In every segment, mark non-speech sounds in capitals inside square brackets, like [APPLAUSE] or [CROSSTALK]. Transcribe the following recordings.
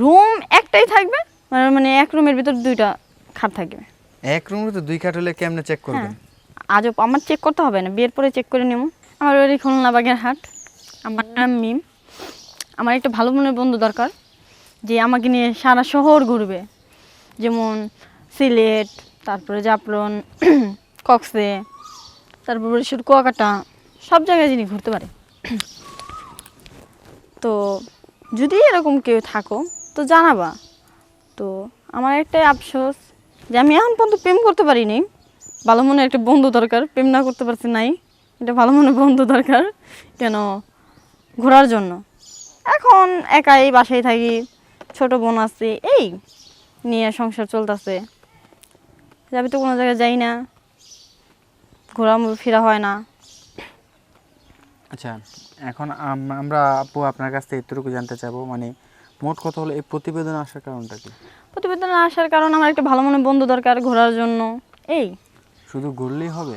Room একটাই থাকবে মানে এক রুমের ভিতর দুইটা খাট থাকবে। এক রুমে তো দুই খাট হলে কেমনে চেক করবেন? হ্যাঁ আজও আমার চেক করতে হবে না বিয়ের পরে চেক করে নেব। আমার ওই খুলনা বাগের হাট আমার নাম মিম। আমার একটা ভালো মনের বন্ধু দরকার যে আমাকে নিয়ে সারা শহর ঘুরবে। যেমন সিলেট তারপরে জাফলন [CLEARS THROAT] কক্সে তারপরে শুধু কুয়াকাটা সব জায়গায় যিনি ঘুরতে পারে। [CLEARS THROAT] তো যদি এরকম কেউ থাকো, তো জানাবা। তো আমার একটাই আফসোস যে আমি এখন পর্যন্ত প্রেম করতে পারিনি। ভালো মনে একটা বন্ধু দরকার, প্রেম না করতে পারছি নাই। এটা ভালো মনে বন্ধু দরকার, কেন? ঘোরার জন্য। এখন একাই বাসায় থাকি, ছোট বোন আছে, এই নিয়ে সংসার চলতেছে। যাবি তো কোনো জায়গায় যাই না। ঘোরা ফেরা হয় না। আচ্ছা এখন আম- আমরা আপু আপনার কাছ থেকে এতটুকু জানতে চাবো মানে মোট কথা হলো এই প্রতিবেদন আসার কারণটা কি? প্রতিবেদন আসার কারণ আমার একটা ভালো মনে বন্ধু দরকার ঘোরার জন্য। এই। শুধু ঘুরলেই হবে?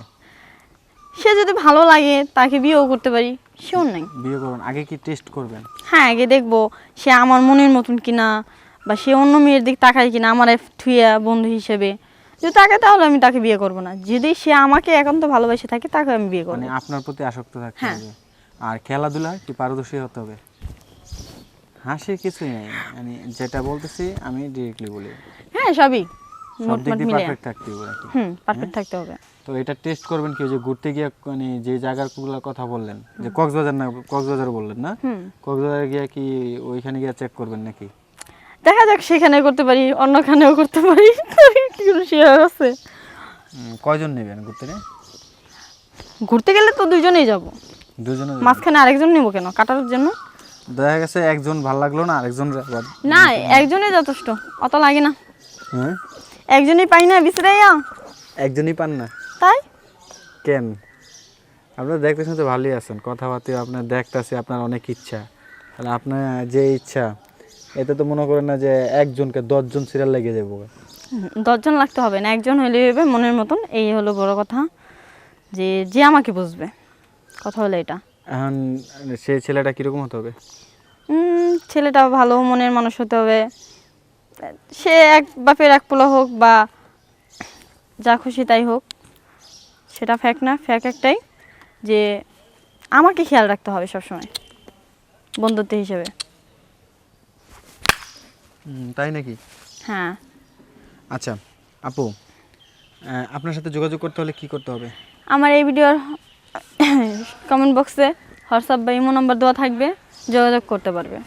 সে যদি ভালো লাগে তাকে বিয়েও করতে পারি। সেও নাই। বিয়ে করবেন আগে কি টেস্ট করবেন? হ্যাঁ আগে দেখব সে আমার মনের মতন কিনা বা সে অন্য মেয়ের দিক তাকায় কিনা আমার থুইয়া বন্ধু হিসেবে। যদি তাকে তাহলে আমি তাকে বিয়ে করব না। যদি সে আমাকে একান্ত ভালোবাসে থাকে তাকে আমি বিয়ে করব। মানে আপনার প্রতি আসক্ত থাকতে হ্যাঁ। আর খেলাধুলা কি পারদর্শী হতে হবে? হাসির কিছুই নেই। মানে যেটা বলতেছি আমি ডিরেক্টলি বলি। হ্যাঁ সবই। সব দিক দিয়ে পারফেক্ট থাকতে হবে আর কি। হুম পারফেক্ট থাকতে হবে। তো এটা টেস্ট করবেন কি যে ঘুরতে গিয়ে মানে যে জায়গাগুলোর কথা বললেন যে কক্সবাজার না কক্সবাজার বললেন না? হুম। গিয়ে কি ওইখানে গিয়ে চেক করবেন নাকি? দেখা যাক সেখানে করতে পারি অন্যখানেও করতে পারি। [LAUGHS] কি কোনো শেয়ার আছে কয়জন নেবেন ঘুরতে? ঘুরতে গেলে তো দুজনেই যাব। দুজনে যাবেন? মাঝখানে আরেকজন নেব কেন? কাটার জন্য? দেখা গেছে একজন ভালো লাগল না আরেকজন না একজনই যথেষ্ট। অত লাগে না। হ্যাঁ? একজনই পাই না বিচরাইয়া একজনই পান না? তাই? কেন? আপনার দেখতে শুনতে ভালোই আছেন। কথাবার্তা আপনার দেখতেছে আপনার অনেক ইচ্ছা। তাহলে আপনার যে ইচ্ছা এতে তো মনে করেন না যে একজনকে দশজন সিরিয়াল লেগে যাব। দশজন লাগতে হবে না একজন হলে হবে মনের মতন। এই হলো বড় কথা। যে যে আমাকে বুঝবে। কথা হলো এটা। এখন সেই ছেলেটা কীরকম হতে হবে? ছেলেটা ভালো মনের মানুষ হতে হবে। সে এক বাপের এক পোলা হোক বা যা খুশি তাই হোক সেটা ফ্যাক না। ফ্যাক একটাই যে আমাকে খেয়াল রাখতে হবে সবসময় বন্ধুত্ব হিসেবে। তাই নাকি? হ্যাঁ। আচ্ছা আপু আপনার সাথে যোগাযোগ করতে হলে কি করতে হবে? আমার এই ভিডিওর কমেন্ট বক্সে হোয়াটসঅ্যাপ বা ইমো নাম্বার দেওয়া থাকবে যোগাযোগ করতে পারবে।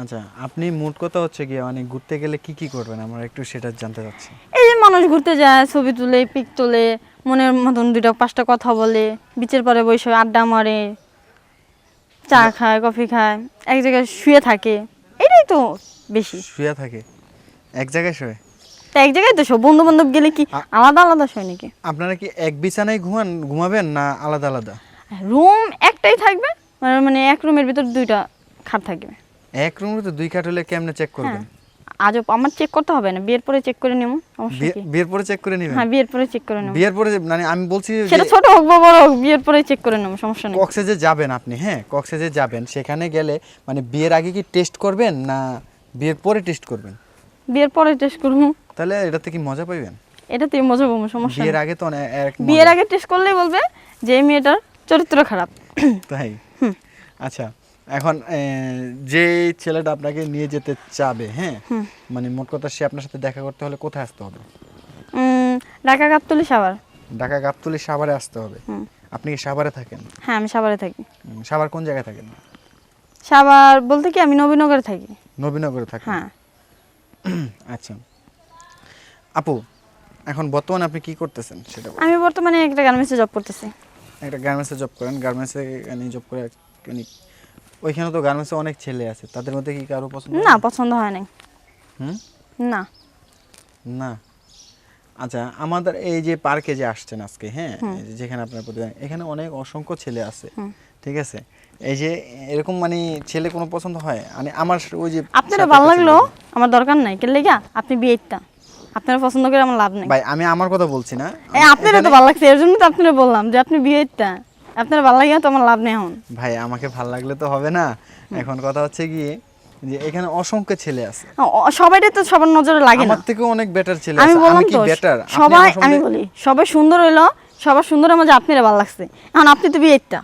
আচ্ছা আপনি মোট কথা হচ্ছে গিয়ে মানে ঘুরতে গেলে কি কি করবেন? আমরা একটু সেটা জানতে চাচ্ছি। এই যে মানুষ ঘুরতে যায় ছবি তুলে পিক তোলে মনের মতন দুইটা পাঁচটা কথা বলে বিচের পরে বসে আড্ডা মারে চা খায় কফি খায় এক জায়গায় শুয়ে থাকে এটাই তো বেশি। শুয়ে থাকে? এক জায়গায় শুয়ে? তা এক জায়গায় তো সব বন্ধু বান্ধব গেলে কি আলাদা আলাদা শোয় নাকি? আপনারা কি এক বিছানায় ঘুমান ঘুমাবেন না আলাদা আলাদা? রুম একটাই থাকবে মানে এক রুমের ভিতর দুইটা খাট থাকবে। এক রুমে তো দুই খাট হলে কেমনে চেক হ্যাঁ। করবেন আজও আমার চেক করতে হবে না বিয়ের পরে চেক করে নেব বিয়ের পরে চেক করে নেবেন? হ্যাঁ বিয়ের পরে চেক করে নেব। বিয়ের পরে মানে আমি বলছি সেটা ছোট হোক বা বড় হোক বিয়ের পরে চেক করে নেব সমস্যা নেই। কক্সে যে যাবেন আপনি হ্যাঁ কক্সে যে যাবেন সেখানে গেলে মানে বিয়ের আগে কি টেস্ট করবেন না বিয়ের পরে টেস্ট করবেন? বিয়ের পরে টেস্ট করব। তাহলে এটাতে কি মজা পাইবেন? এটাতে মজা পাবো সমস্যা বিয়ের আগে তো বিয়ের আগে টেস্ট করলেই বলবে যে মেয়েটার চরিত্র খারাপ। তাই? আচ্ছা এখন যে ছেলেটা আপনাকে নিয়ে যেতে চাবে হ্যাঁ? মানে মোট কথা সে আপনার সাথে দেখা করতে হলে কোথায় আসতে হবে? ঢাকা গাবতলি সাভার। ঢাকা গাবতলি সাভারে আসতে হবে? আপনি কি সাভারে থাকেন? হ্যাঁ আমি সাভারে থাকি। সাভার কোন জায়গায় থাকেন? সাভার বলতে কি আমি নবীনগরে থাকি। নবীনগরে থাকি হ্যাঁ। আচ্ছা। আপু এখন বর্তমানে আপনি কি করতেছেন সেটা আমি বর্তমানে একটা গার্মেন্টসে জব করতেছি। একটা গার্মেন্টসে জব করেন গার্মেন্টসে জব করে মানে ওইখানে তো গার্মেন্টসে অনেক ছেলে আছে তাদের মধ্যে কি কারও পছন্দ না পছন্দ হয় নাই। হুম? না। না। আচ্ছা আমাদের এই যে পার্কে যে আসছেন আজকে হ্যাঁ যেখানে আপনার প্রতিদিন এখানে অনেক অসংখ্য ছেলে আছে। ঠিক আছে? এই যে এরকম মানে ছেলে কোনো পছন্দ হয়? মানে আমার ওই যে আপনারা ভালো লাগল? আমার দরকার নাই কেন লেগা? আপনি বিয়ে ইত্যা আপনারা পছন্দ করে আমার লাভ নেই। ভাই আমি আমার কথা বলছি না। এই আপনারা তো ভালো লাগছে এর জন্য তো আপনারা বললাম যে আপনি বিয়ে ইত্যা আপনারা ভালো লাগে তো আমার লাভ নেই এখন। ভাই আমাকে ভালো লাগলে তো হবে না। এখন কথা হচ্ছে কি যে এখানে অসংখ্য ছেলে আছে। সবাইটাই তো সবার নজরে লাগে না। আমার থেকেও অনেক বেটার ছেলে আছে। আমি কি তো বেটার সবাই আমি বলি সবাই সুন্দর হইল সবার সুন্দরের মাঝে আপনার ভালো লাগছে। এখন আপনি তো বিয়েটা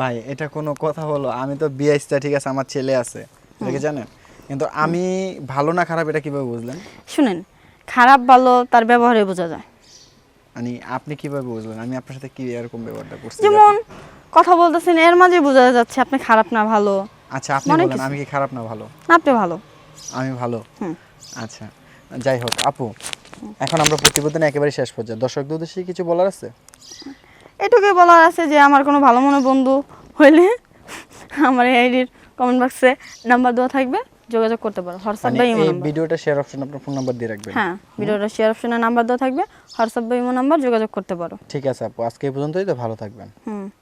ভাই এটা কোনো কথা হলো। আমি তো বিআইসটা ঠিক আছে আমার ছেলে আছে কি জানেন? কিন্তু আমি ভালো না খারাপ এটা কীভাবে বুঝলেন? শুনেন খারাপ ভালো তার ব্যবহারে বোঝা যায়। মানে আপনি কীভাবে বুঝলেন? আমি আপনার সাথে কি এরকম ব্যবহারটা করছি? যেমন কথা বলতেছেন এর মাঝে বোঝা যাচ্ছে আপনি খারাপ না ভালো। আচ্ছা আপনি বলেন আমি কি খারাপ না ভালো? না আপনি ভালো। আমি ভালো। আচ্ছা যাই হোক আপু এখন আমরা প্রতিবেদন একেবারে শেষ পর্যায়ে। দর্শকদের উদ্দেশ্যে কিছু বলার আছে? এটুকুই বলার আছে যে আমার কোনো ভালো মনে বন্ধু হইলে আমার এই আইডির কমেন্ট বক্সে নাম্বার দেওয়া থাকবে যোগাযোগ করতে পারো। হোয়াটসঅ্যাপ মানে বা ইমো এই নাম্বার ভিডিওটা শেয়ার অপশন আপনার ফোন নাম্বার দিয়ে রাখবেন। হ্যাঁ ভিডিওটা শেয়ার অপশনে নাম্বার দেওয়া থাকবে হোয়াটসঅ্যাপ বা ইমো নাম্বার যোগাযোগ করতে পারো। ঠিক আছে আপু আজকে এই পর্যন্তই তো ভালো থাকবেন। হুম।